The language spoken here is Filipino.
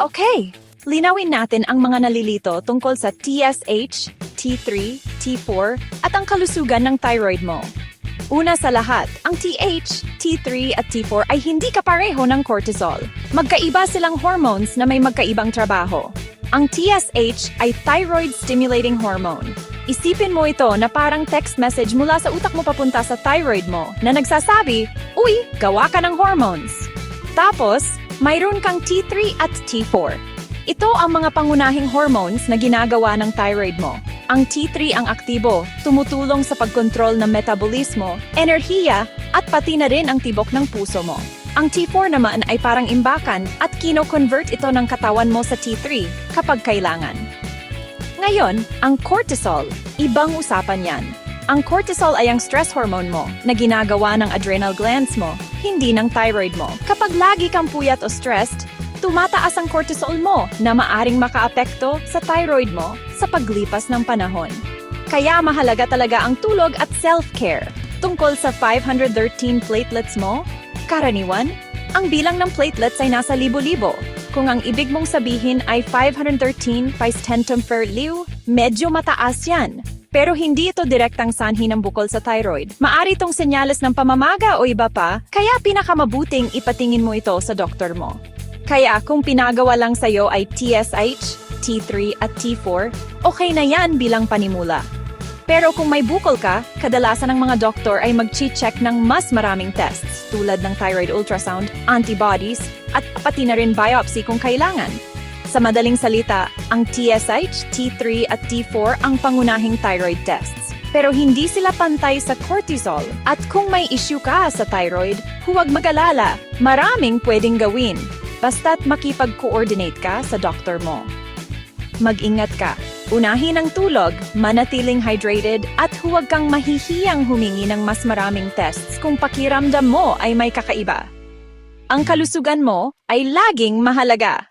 Okay, linawin natin ang mga nalilito tungkol sa TSH, T3, T4, at ang kalusugan ng thyroid mo. Una sa lahat, ang TH, T3 at T4 ay hindi kapareho ng cortisol. Magkaiba silang hormones na may magkaibang trabaho. Ang TSH ay thyroid stimulating hormone. Isipin mo ito na parang text message mula sa utak mo papunta sa thyroid mo na nagsasabi, Uy, gawa ka ng hormones. Tapos, mayroon kang T3 at T4. Ito ang mga pangunahing hormones na ginagawa ng thyroid mo. Ang T3 ang aktibo, tumutulong sa pagkontrol ng metabolismo, enerhiya, at pati na rin ang tibok ng puso mo. Ang T4 naman ay parang imbakan at kino-convert ito ng katawan mo sa T3 kapag kailangan. Ngayon, ang cortisol, ibang usapan yan. Ang cortisol ay ang stress hormone mo na ginagawa ng adrenal glands mo, hindi ng thyroid mo. Kapag lagi kang puyat o stressed, tumataas ang cortisol mo na maaring makaapekto sa thyroid mo sa paglipas ng panahon. Kaya mahalaga talaga ang tulog at self-care. Tungkol sa 513 platelets mo, karaniwan, ang bilang ng platelets ay nasa libo-libo. Kung ang ibig mong sabihin ay 513 pies tentum per liu, medyo mataas yan. Pero hindi ito direktang sanhi ng bukol sa thyroid. Maari itong senyales ng pamamaga o iba pa, kaya pinakamabuting ipatingin mo ito sa doktor mo. Kaya kung pinagawa lang sa'yo ay TSH, T3 at T4, okay na yan bilang panimula. Pero kung may bukol ka, kadalasan ng mga doktor ay mag-check ng mas maraming tests tulad ng thyroid ultrasound, antibodies, at pati na rin biopsy kung kailangan. Sa madaling salita, ang TSH, T3 at T4 ang pangunahing thyroid tests. Pero hindi sila pantay sa cortisol. At kung may issue ka sa thyroid, huwag mag-alala. Maraming pwedeng gawin. Basta't makipag-coordinate ka sa doktor mo. Mag-ingat ka. Unahin ang tulog, manatiling hydrated, at huwag kang mahihiyang humingi ng mas maraming tests kung pakiramdam mo ay may kakaiba. Ang kalusugan mo ay laging mahalaga.